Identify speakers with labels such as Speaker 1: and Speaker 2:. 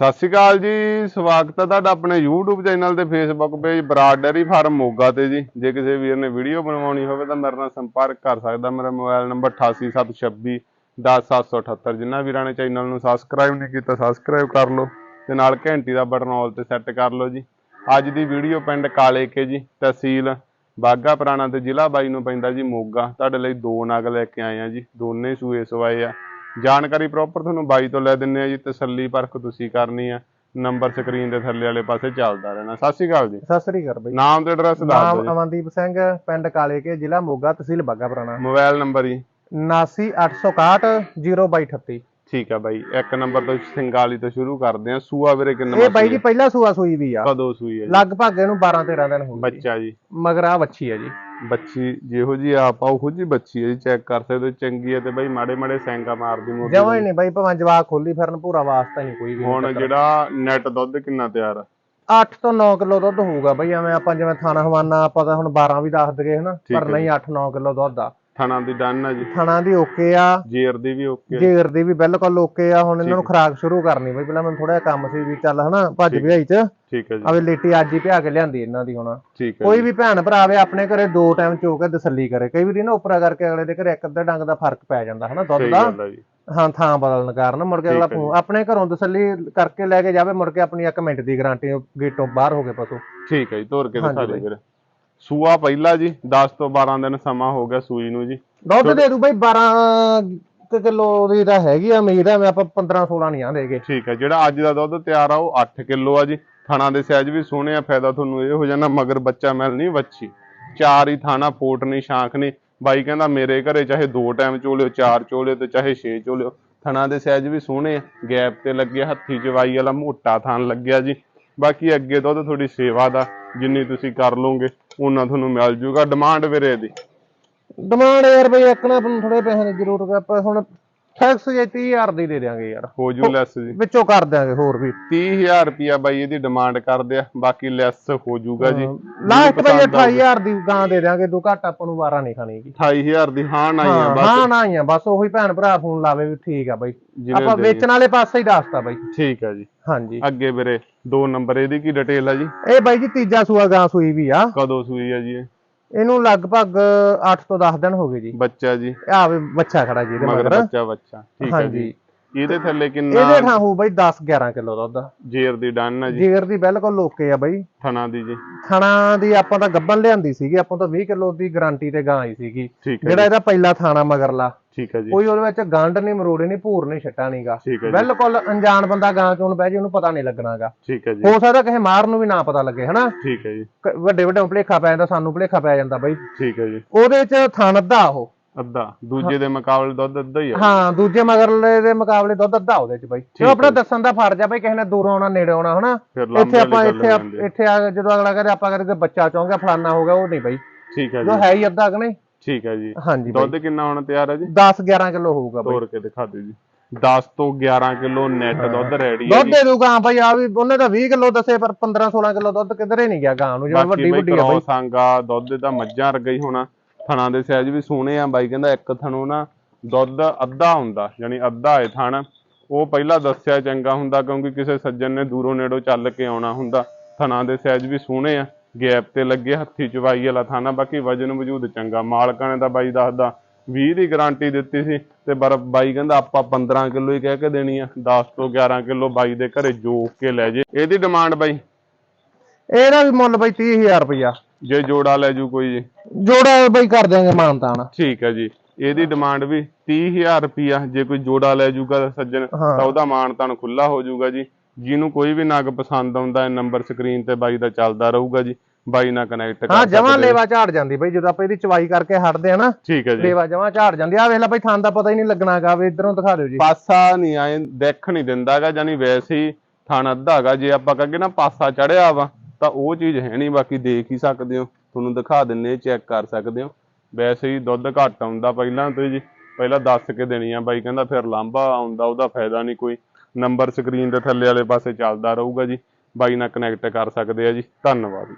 Speaker 1: ਸਤਿ ਸ਼੍ਰੀ ਅਕਾਲ ਜੀ, ਸਵਾਗਤ ਹੈ ਤੁਹਾਡਾ ਆਪਣੇ YouTube ਚੈਨਲ ਤੇ Facebook page Brar dairy farm, Moga ਤੇ ਜੀ। ਜੇ ਕਿਸੇ ਵੀਰ ਨੇ ਵੀਡੀਓ ਬਣਵਾਉਣੀ ਹੋਵੇ ਤਾਂ ਮੇਰੇ ਨਾਲ ਸੰਪਰਕ ਕਰ ਸਕਦਾ। ਮੇਰਾ ਮੋਬਾਈਲ ਨੰਬਰ 8876 10778 ਜਿਨ੍ਹਾਂ ਵੀਰਾਂ ਨੇ ਚੈਨਲ ਨੂੰ ਸਬਸਕ੍ਰਾਈਬ ਨਹੀਂ ਕੀਤਾ ਸਬਸਕ੍ਰਾਈਬ ਕਰ ਲਓ ਤੇ ਨਾਲ ਘੰਟੀ ਦਾ ਬਟਨ ਆਲ ਤੇ ਸੈੱਟ ਕਰ ਲਓ ਜੀ। ਅੱਜ ਦੀ ਵੀਡੀਓ ਪਿੰਡ ਕਾਲੇ ਕੇ ਜੀ, ਤਹਿਸੀਲ ਬਾਗਾ ਪੁਰਾਣਾ ਤੇ ਜ਼ਿਲ੍ਹਾ ਬਾਈ ਨੂੰ ਪੈਂਦਾ ਜੀ ਮੋਗਾ। ਤੁਹਾਡੇ ਲਈ ਦੋ ਨਗ ਲੈ ਕੇ ਆਏ ਆ ਜੀ। ਦੋਨੇ ਸੂਏ ਸਵਾਏ ਆ। ਜਾਣਕਾਰੀ ਪ੍ਰੋਪਰ ਤੁਹਾਨੂੰ ਬਾਈ ਤੋਂ ਲੈ ਦਿੰਨੇ ਆ ਜੀ ਤਸੱਲੀ ਪਰਖ ਤੁਸੀਂ ਕਰਨੀ ਆ। ਨੰਬਰ ਸਕਰੀਨ ਦੇ ਥੱਲੇ ਵਾਲੇ ਪਾਸੇ ਚੱਲਦਾ ਰਹਿਣਾ। ਸਤਿ ਸ਼੍ਰੀ ਅਕਾਲ ਜੀ।
Speaker 2: ਸਤਿ ਸ੍ਰੀ ਅਕਾਲ ਬਈ।
Speaker 1: ਨਾਮ ਤੇ ਐਡਰੈਸ ਦੱਸ
Speaker 2: ਨਾਮ
Speaker 1: ਦਿਓ ਜੀ।
Speaker 2: ਅਮਨਦੀਪ ਸਿੰਘ ਪਿੰਡ ਕਾਲੇ ਕੇ ਜ਼ਿਲ੍ਹਾ ਮੋਗਾ ਤਹਿਸੀਲ ਬਾਗਾ ਪੁਰਾਣਾ।
Speaker 1: ਮੋਬਾਈਲ ਨੰਬਰ ਜੀ।
Speaker 2: 7986102238
Speaker 1: ਠੀਕ ਆ ਬਾਈ। ਇੱਕ ਨੰਬਰ ਤੋਂ ਸਿੰਗਾਲੀ ਤੋਂ ਸ਼ੁਰੂ ਕਰਦੇ ਆ। ਸੂਆ ਵੀਰੇ ਕਿੰਨਾ
Speaker 2: ਇਹ ਬਾਈ ਜੀ ਪਹਿਲਾ ਸੂਆ ਸੂਈ ਵੀ ਆ।
Speaker 1: ਕਦੋਂ ਸੂਈ ਹੈ ਜੀ?
Speaker 2: ਲਗਭਗ ਇਹਨੂੰ 12 13 ਦਿਨ ਹੋ ਗਏ। ਜੀ।
Speaker 1: ਬੱਚਾ ਜੀ।
Speaker 2: ਮਗਰ ਆ ਵੱਛੀ ਆ ਜੀ।
Speaker 1: ਬੱਚੀ ਜਿਹੋ ਜੀ ਆਪ ਆ ਉਹੋ ਜੀ ਬੱਚੀ ਹੈ ਜੀ ਚੈੱਕ ਕਰ ਸਕਦੇ ਹੋ ਚੰਗੀ ਹੈ ਤੇ ਬਾਈ ਮਾੜੇ ਮਾੜੇ ਸੈਂਗਾ ਮਾਰਦੀ ਮੋਟੀ
Speaker 2: ਜਮਾਂ ਹੀ ਨਹੀਂ ਬਾਈ ਭਾਵੇਂ ਜਵਾਕ ਖੋਲੀ ਫਿਰਨ ਪੂਰਾ ਵਾਸਤਾ ਨਹੀਂ ਕੋਈ ਵੀ
Speaker 1: ਹੁਣ ਜਿਹੜਾ ਨੈਟ ਦੁੱਧ ਕਿੰਨਾ ਤਿਆਰ ਆ?
Speaker 2: 8 ਤੋਂ 9 ਕਿਲੋ ਦੁੱਧ ਹੋਊਗਾ ਬਈ ਐਵੇਂ ਆਪਾਂ ਜਿਵੇਂ ਥਾਣਾ ਹਵਾਨਾ ਆਪਾਂ ਤਾਂ ਹੁਣ 12 ਵੀ ਦੱਸ ਦਗੇ ਹਨਾ
Speaker 1: ਠੀਕ
Speaker 2: ਪਰ
Speaker 1: ਹੈ
Speaker 2: ਨਹੀਂ 8 9 ਕਿਲੋ ਦੁੱਧ ਆ।
Speaker 1: ਥਣਾ ਦੀ ਡਨ ਆ ਜੀ।
Speaker 2: ਥਾਣਾ ਦੀ ਓਕੇ ਆ।
Speaker 1: ਜੇਰ ਦੀ ਵੀ ਓਕੇ
Speaker 2: ਜੇਰ ਦੀ ਵੀ ਬਿਲਕੁਲ ਓਕੇ ਆ। ਹੁਣ ਇਹਨਾਂ ਨੂੰ ਖੁਰਾਕ ਸ਼ੁਰੂ ਕਰਨੀ ਬਈ। ਪਹਿਲਾਂ ਮੈਨੂੰ ਥੋੜਾ ਕੰਮ ਸੀ ਵੀ ਚੱਲ ਹਨਾ ਭੱਜ ਭਜਾਈ ਚ।
Speaker 1: ਠੀਕ ਹੈ ਜੀ।
Speaker 2: ਆਵੇ ਲੇਟੀ ਅੱਜ ਹੀ ਭਿਆ ਕੇ ਲਿਆਂਦੀ ਇਹਨਾਂ ਦੀ ਹੁਣ। ਕੋਈ ਵੀ ਭੈਣ ਭਰਾ ਆਵੇ ਆਪਣੇ ਘਰੇ ਦੋ ਟਾਈਮ ਚੋ ਕੇ ਤਸੱਲੀ ਕਰੇ। ਕਈ ਵਾਰੀ ਨਾ ਉਪਰਾ ਕਰਕੇ ਅਗਲੇ ਦੇ ਘਰੇ ਇੱਕ ਅੱਧੇ ਡੰਗ ਦਾ ਫ਼ਰਕ ਪੈ ਜਾਂਦਾ ਹਨਾ ਦੁੱਧ ਦਾ। ਹਾਂ ਥਾਂ ਬਦਲਣ ਕਾਰਨ ਮੁੜ ਕੇ ਅਗਲਾ ਆਪਣੇ ਘਰੋਂ ਤਸੱਲੀ ਕਰਕੇ ਲੈ ਕੇ ਜਾਵੇ ਮੁੜ ਕੇ ਆਪਣੀ 1 ਮਿੰਟ ਦੀ ਗਾਰੰਟੀ ਗੇਟੋਂ ਬਾਹਰ ਹੋ ਗਏ ਪਸ਼ੂ।
Speaker 1: ਠੀਕ ਹੈ ਜੀ ਤੋਰ ਕੇ ਦਿਖਾ ਦਿਓ
Speaker 2: ਬਾਈ।
Speaker 1: ਸੂਆ ਪਹਿਲਾ ਜੀ 10 ਤੋਂ 12 ਦਿਨ ਸਮਾਂ ਹੋ ਗਿਆ ਸੂਈ ਨੂੰ ਜੀ।
Speaker 2: ਦੁੱਧ ਦੇ ਦੂ ਬਈ 12 ਕਿਲੋ ਦੀ ਤਾਂ ਹੈਗੀ ਆ ਉਮੀਦ ਆ ਮੈਂ ਆਪਾਂ 15 16 ਨਹੀਂ ਆਂਦੇਗੇ।
Speaker 1: ਠੀਕ ਹੈ ਜਿਹੜਾ ਅੱਜ ਦਾ ਦੁੱਧ ਤਿਆਰ ਆ ਉਹ 8 ਕਿਲੋ ਆ ਜੀ। ਥਣਾ ਦੇ ਸਾਈਜ਼ ਵੀ ਸੋਹਣੇ ਆ ਫਾਇਦਾ ਤੁਹਾਨੂੰ ਇਹ ਹੋ ਜਾਣਾ ਮਗਰ ਬੱਚਾ ਮਿਲ ਨਹੀਂ ਵੱਛੀ। ਚਾਰ ਹੀ ਥਾਣਾ ਫੋਟ ਨਹੀਂ ਸ਼ਾਂਖ ਨਹੀਂ। ਬਾਈ ਕਹਿੰਦਾ ਮੇਰੇ ਘਰੇ ਚਾਹੇ ਦੋ ਟਾਈਮ ਚੋਲਿਓ ਚਾਰ ਚੋਲਿਓ ਤੇ ਚਾਹੇ ਛੇ ਚੋਲਿਓ। ਥਣਾ ਦੇ ਸਾਈਜ਼ ਵੀ ਸੋਹਣੇ ਆ ਗੈਪ ਤੇ ਲੱਗਿਆ ਹੱਥੀ ਚਵਾਈ ਵਾਲਾ ਮੋਟਾ ਥਣ ਲੱਗਿਆ ਜੀ। ਬਾਕੀ ਅੱਗੇ ਦੁੱਧ ਤੁਹਾਡੀ ਸੇਵਾ ਦਾ। ਜਿੰਨੀ ਤੁਸੀਂ ਕਰ ਲਓਗੇ, ਉਹਨਾਂ ਤੁਹਾਨੂੰ ਮਿਲ ਜੂਗਾ। ਡਿਮਾਂਡ ਵੀਰੇ ਦੀ।
Speaker 2: ਡਿਮਾਂਡ ਯਾਰ ਬਈ ਇੱਕ ਨਾ ਆਪਾਂ ਨੂੰ ਥੋੜੇ ਪੈਸੇ ਦੀ ਜ਼ਰੂਰਤ ਹੈ। ਆਪਾਂ ਹੁਣ ਟੈਕਸ ਜੇ 30000 ਦੀ ਦੇ ਦਿਆਂਗੇ ਯਾਰ।
Speaker 1: ਹੋ ਜੂ ਲੈਸ ਜੀ।
Speaker 2: ਵਿੱਚੋਂ ਕਰ ਦਿਆਂਗੇ ਹੋਰ ਵੀ।
Speaker 1: 30000 ਰੁਪਿਆ ਬਾਈ ਇਹਦੀ ਡਿਮਾਂਡ ਕਰਦੇ ਆ ਬਾਕੀ ਲੈਸ ਹੋ ਜੂਗਾ ਜੀ।
Speaker 2: ਲਾਸਟ ਬਈ 28000 ਦੀ ਗਾਂ ਦੇ ਦਿਆਂਗੇ ਤੂੰ ਘੱਟ ਆਪਾਂ ਨੂੰ ਵਾਰਾ ਨਹੀਂ ਖਾਣੀਗੀ
Speaker 1: 28000 ਦੀ ਹਾਂ ਨਾ ਹੀ ਆ ਬਸ।
Speaker 2: ਹਾਂ ਨਾ ਹੀ ਆ ਬਸ ਉਹੀ ਭੈਣ ਭਰਾ ਫੋਨ ਲਾਵੇ ਵੀ ਠੀਕ ਆ ਬਈ। ਆਪਾਂ ਵੇਚਣ ਵਾਲੇ ਪਾਸੇ ਹੀ ਦੱਸਤਾ ਬਈ।
Speaker 1: ਠੀਕ ਹੈ ਜੀ।
Speaker 2: ਹਾਂਜੀ।
Speaker 1: ਅੱਗੇ ਵੀਰੇ ਦੋ ਨੰਬਰ ਇਹਦੀ ਕੀ ਡਿਟੇਲ ਆ ਜੀ?
Speaker 2: ਇਹ ਬਾਈ ਜੀ ਤੀਜਾ ਸੂਆ ਗਾਂ ਸੂਈ ਵੀ ਆ।
Speaker 1: ਕਦੋਂ ਸੂਈ ਆ ਜੀ ਇਹ?
Speaker 2: ਇਹਨੂੰ ਲਗਭਗ 8 ਤੋਂ 10 ਦਿਨ ਹੋ ਗਏ ਜੀ।
Speaker 1: ਬੱਚਾ ਜੀ।
Speaker 2: ਆ ਵੀ ਬੱਚਾ ਖੜਾ ਜੀ ਇਹਦੇ
Speaker 1: ਮਗਰ ਬੱਚਾ ਬੱਚਾ। ਠੀਕ ਹੈ ਜੀ। ਇਹਦੇ ਥੱਲੇ ਕਿੰਨਾ
Speaker 2: ਇਹਦੇ ਥਾਂ ਹੋਊ ਬਾਈ 10 11 ਕਿਲੋ ਦੁੱਧ।
Speaker 1: ਜੇਰ ਦੀ ਡਨ ਆ ਜੀ।
Speaker 2: ਜਿਗਰ ਦੀ ਬਿਲਕੁਲ ਲੋਕੇ ਆ ਬਾਈ।
Speaker 1: ਥਣਾ ਦੀ ਜੀ।
Speaker 2: ਥਾਣਾ ਦੀ ਆਪਾਂ ਤਾਂ ਗੱਬਨ ਲਿਆਂਦੀ ਸੀਗੀ। ਆਪਾਂ ਤਾਂ 20 ਕਿਲੋ ਦੀ ਗਾਰੰਟੀ ਤੇ ਗਾਂ ਆਈ ਸੀਗੀ।
Speaker 1: ਹੈ
Speaker 2: ਜਿਹੜਾ ਇਹਦਾ ਪਹਿਲਾ ਥਾਣਾ ਮਗਰਲਾ।
Speaker 1: ਠੀਕ ਹੈ ਜੀ।
Speaker 2: ਕੋਈ ਉਹਦੇ ਵਿੱਚ ਗੰਢ ਨਹੀਂ ਮਰੋੜੇ ਨਹੀਂ ਭੂਰ ਨਹੀਂ ਛੱਟਾ ਨਹੀਂਗਾ। ਬਿਲਕੁਲ ਅਣਜਾਣ ਬੰਦਾ ਗਾਂ ਚੋਂ ਬਹਿ ਜੇ ਉਹਨੂੰ ਪਤਾ ਨਹੀਂ ਲੱਗਣਾਗਾ।
Speaker 1: ਠੀਕ ਹੈ ਜੀ।
Speaker 2: ਹੋ ਸਕਦਾ ਕਿਸੇ ਮਾਰ ਨੂੰ ਵੀ ਨਾ ਪਤਾ ਲੱਗੇ ਹਨਾ?
Speaker 1: ਠੀਕ ਹੈ ਜੀ।
Speaker 2: ਵੱਡੇ ਵੱਡੇ ਭਲੇਖਾ ਪੈ ਜਾਂਦਾ ਸਾਨੂੰ ਭਲੇਖਾ ਪੈ ਜਾਂਦਾ ਬਾਈ।
Speaker 1: ਠੀਕ ਹੈ ਜੀ।
Speaker 2: ਉਹਦੇ ਚ ਥਣ ਅੱਧਾ ਉਹ।
Speaker 1: ਅੱਧਾ ਦੂਜੇ ਦੇ ਮੁਕਾਬਲੇ ਦੁੱਧ ਅੱਧਾ ਹੀ ਆ।
Speaker 2: ਹਾਂ ਦੂਜੇ ਮਗਰਲੇ ਦੇ ਮੁਕਾਬਲੇ ਦੁੱਧ ਅੱਧਾ ਉਹਦੇ ਚ ਬਾਈ। ਜੋ ਆਪਣਾ ਦੱਸਣ ਦਾ ਫਰਜ਼ ਆ ਬਾਈ ਕਿਸੇ ਨੇ ਦੂਰੋਂ ਆਉਣਾ ਨੇੜੇ ਆਉਣਾ ਹਨਾ? ਇੱਥੇ ਆਪਾਂ ਇੱਥੇ। ਇੱਥੇ ਆ ਜਦੋਂ ਅਗਲਾ ਕਰੇ ਆਪਾਂ ਕਰੇ ਬੱਚਾ ਚਾਹੁੰਗਾ ਫਲਾਨਾ ਹੋ ਗਿਆ ਉਹ ਨਹੀਂ ਬਾਈ।
Speaker 1: ਠੀਕ ਹੈ
Speaker 2: ਜੋ
Speaker 1: ਜੀ।
Speaker 2: ਹੈ ਹੀ ਅੱਧਾ ਕਿ ਨਹੀਂ?
Speaker 1: ਠੀਕ ਹੈ ਜੀ।
Speaker 2: ਹਾਂਜੀ ਬਾਈ।
Speaker 1: ਦੁੱਧ ਕਿੰਨਾ ਹੋਣਾ ਤਿਆਰ ਹੈ ਜੀ?
Speaker 2: 10 11 ਕਿਲੋ ਹੋਊਗਾ ਬਾਈ।
Speaker 1: ਤੋੜ ਕੇ ਦਿਖਾ ਦਿਓ ਜੀ। 10 ਤੋਂ 11 ਕਿਲੋ ਨੈਟ ਦੁੱਧ ਰੈਡੀ ਹੈ
Speaker 2: ਦੁੱਧ ਦੇ ਦੂਗਾ ਹਾਂ ਬਾਈ ਆ ਵੀ ਉਹਨੇ ਤਾਂ 20 ਕਿਲੋ ਦੱਸੇ ਪਰ 15 16 ਕਿਲੋ ਦੁੱਧ ਕਿਧਰੇ ਨਹੀਂ ਗਿਆ ਗਾਂ ਨੂੰ ਜਿਵੇਂ ਵੱਡੀ ਵੱਡੀ ਆ ਬਾਈ।
Speaker 1: ਸੰਗਾ ਦੁੱਧ ਦਾ ਮੱਝਾਂ ਵਰਗਾ ਹੀ ਹੋਣਾ। ਥਣਾ ਦੇ ਸਾਈਜ਼ ਵੀ ਸੋਹਣੇ ਆ ਬਾਈ ਕਹਿੰਦਾ ਇੱਕ ਥਣੋਂ ਨਾ ਦੁੱਧ ਅੱਧਾ ਹੁੰਦਾ ਯਾਨੀ ਅੱਧਾ ਹੈ ਥਣ। ਉਹ ਪਹਿਲਾਂ ਦੱਸਿਆ ਚੰਗਾ ਹੁੰਦਾ ਕਿਉਂਕਿ ਕਿਸੇ ਸੱਜਣ ਨੇ ਦੂਰੋਂ ਨੇੜੋਂ ਚੱਲ ਕੇ ਆਉਣਾ ਹੁੰਦਾ। ਥਣਾ ਦੇ ਸਾਈਜ਼ ਵੀ ਸੋਹਣੇ ਆ। ਗੈਪ ਤੇ ਲੱਗੇ ਹੱਥੀ ਚਵਾਈ ਵਾਲਾ ਥਾਣਾ ਬਾਕੀ ਵਜਨ ਵਜੂਦ ਚੰਗਾ। ਮਾਲਕਾਂ ਨੇ ਤਾਂ ਬਾਈ ਦੱਸਦਾ 20 ਦੀ ਗਾਰੰਟੀ ਦਿੱਤੀ ਸੀ ਤੇ ਪਰ ਬਾਈ ਕਹਿੰਦਾ ਆਪਾਂ 15 ਕਿਲੋ ਹੀ ਕਹਿ ਕੇ ਦੇਣੀ ਆ। 10 ਤੋਂ 11 ਕਿਲੋ ਬਾਈ ਦੇ ਘਰੇ ਜੋਕ ਕੇ ਲੈ ਜੇ। ਇਹਦੀ ਡਿਮਾਂਡ ਬਾਈ?
Speaker 2: ਇਹਦਾ ਵੀ ਮੁੱਲ ਬਾਈ 30000 ਰੁਪਇਆ
Speaker 1: ਜੇ ਜੋੜਾ ਲੈ ਜੂ ਕੋਈ ਜੀ।
Speaker 2: ਜੋੜਾ ਬਾਈ ਕਰ ਦਿਆਂਗੇ ਮਾਨਤਾਨ
Speaker 1: ਠੀਕ ਹੈ ਜੀ। ਇਹਦੀ ਡਿਮਾਂਡ ਵੀ 30000 ਰੁਪਿਆ ਜੇ ਕੋਈ ਜੋੜਾ ਲੈ ਜੂਗਾ ਸੱਜਣ। ਤਾਂ ਉਹਦਾ ਮਾਣ ਤਾਣ ਖੁੱਲਾ ਹੋ ਜਾਊਗਾ ਜੀ। ਜਿਹਨੂੰ ਕੋਈ ਵੀ ਨਗ ਪਸੰਦ ਆਉਂਦਾ ਹੈ ਨੰਬਰ ਸਕਰੀਨ ਤੇ ਬਾਈ ਦਾ ਚੱਲਦਾ ਰਹੂਗਾ ਜੀ। ਬਾਈ ਨਾਲ ਕਨੈਕਟ ਕਰ
Speaker 2: ਹਾਂ। ਜਮਾਂ। ਲੇਵਾ ਝਾੜ ਜਾਂਦੀ ਬਾਈ ਜਦੋਂ ਆਪਾਂ ਇਹਦੀ ਚਵਾਈ ਕਰਕੇ ਹਟਦੇ ਆ ਨਾ
Speaker 1: ਠੀਕ ਹੈ ਜੀ।
Speaker 2: ਲੇਵਾ ਜਮਾਂ ਝਾੜ ਜਾਂਦੀ। ਆ ਵੇਖ ਲੈ ਬਾਈ ਥਾਂ ਦਾ ਪਤਾ ਹੀ ਨਹੀਂ ਲੱਗਣਾਗਾ ਵੀ ਇਧਰੋਂ ਦਿਖਾ ਦਿਓ ਜੀ।
Speaker 1: ਪਾਸਾ ਨਹੀਂ ਆਏ ਦੇਖ ਨਹੀਂ ਦਿੰਦਾਗਾ ਜਾਨੀ ਵੈਸੇ ਹੀ ਥਣ ਅੱਧਾ ਹੈਗਾ। ਜੇ ਆਪਾਂ ਕਹਾਂਗੇ ਨਾ ਪਾਸਾ ਚੜਿਆ ਵਾ ਤਾਂ ਉਹ ਚੀਜ਼ ਹੈ ਨਹੀਂ ਬਾਕੀ ਦੇਖ ਹੀ ਸਕਦੇ ਹੋ। ਤੁਹਾਨੂੰ ਦਿਖਾ ਦਿੰਨੇ ਚੈੱਕ ਕਰ ਸਕਦੇ ਹੋ। ਵੈਸੇ ਹੀ ਦੁੱਧ ਘੱਟ ਆਉਂਦਾ ਪਹਿਲਾਂ ਤੋਂ ਜੀ। ਪਹਿਲਾਂ ਦੱਸ ਕੇ ਦੇਣੀ ਆ ਬਾਈ ਕਹਿੰਦਾ ਫਿਰ ਲਾਂਭਾ ਆਉਂਦਾ ਉਹਦਾ ਫਾਇਦਾ ਨਹੀਂ ਕੋਈ। ਨੰਬਰ ਸਕਰੀਨ ਦੇ ਥੱਲੇ ਵਾਲੇ ਪਾਸੇ ਚੱਲਦਾ ਰਹੂਗਾ ਜੀ। ਬਾਈ ਨਾਲ ਕਨੈਕਟ ਕਰ ਸਕਦੇ ਆ ਜੀ। ਧੰਨਵਾਦ।